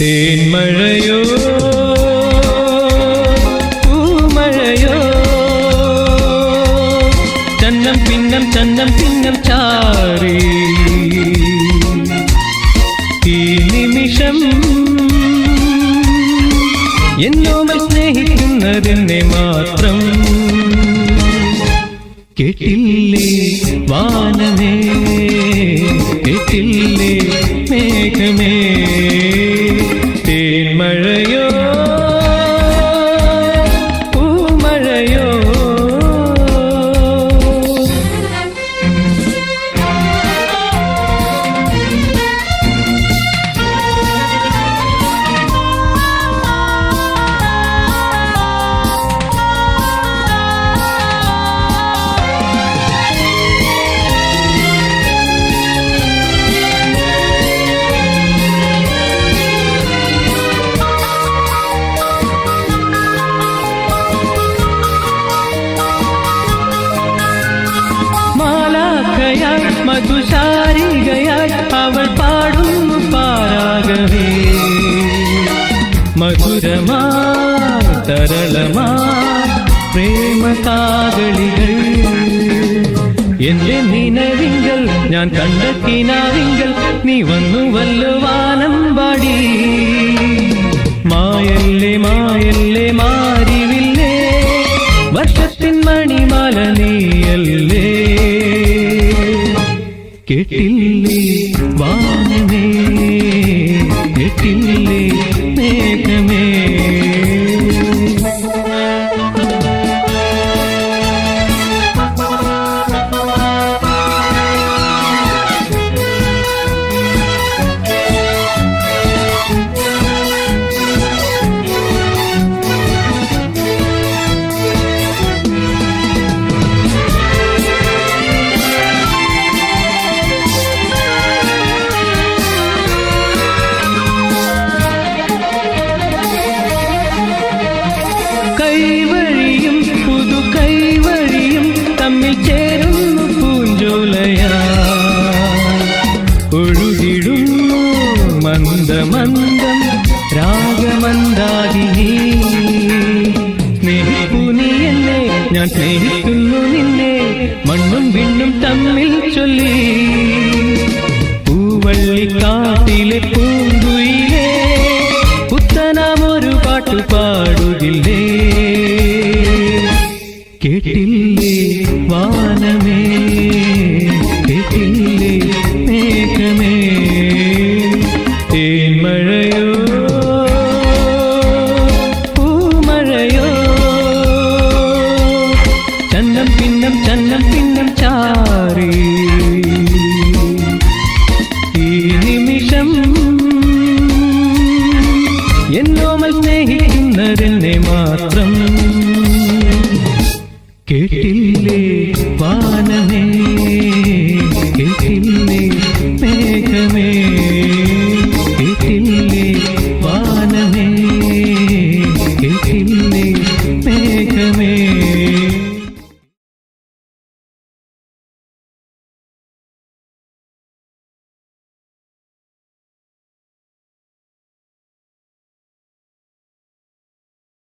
തേന്മഴയോ പൂമഴയോ? ചന്നം പിന്നം ചന്നം പിന്നം ചാറി. ഈ നിമിഷം എന്നോമൽ സ്നേഹിക്കുന്നതിനെ മാത്രം കേട്ടില്ലേ വാനമേ കേട്ടില്ലേ മേഘമേ? മധുശാരികയായി അവൾ പാടുന്നു പാരാഗവേ. മധുരമാ തരളമാ പ്രേമ കാകളികൾ എന്റെ നിലവിങ്കൽ ഞാൻ കണ്ട നീ വന്നു വല്ലുവാനം മായല്ലേ മായല്ലേ മാറിവില്ലേ വർഷത്തിൻ മണിമാല നീയല്ലേ? കേട്ടില്ലേ? വാനമേ കേട്ടില്ലേ? മേഘമേ മന്ദമന്ദം രാഗമന്ദാകിനി സ്നേഹിപ്പു നീ എന്നെ ഞാൻ സ്നേഹിക്കുന്നു നിന്നെ മണ്ണും വിണ്ണും തമ്മിൽ ചൊല്ലി പൂവള്ളിക്കാട്ടിലെ പൂങ്കുയിലേ പുത്തനാമൊരു പാട്ടു പാടുകില്ലേ കേട്ടില്ലേ വാനമേ മാറി. ഈ നിമിഷം എന്നോമൽ സ്നേഹിക്കുന്നതെന്നെ മാത്രം കേട്ടില്ലേ പാനമേ?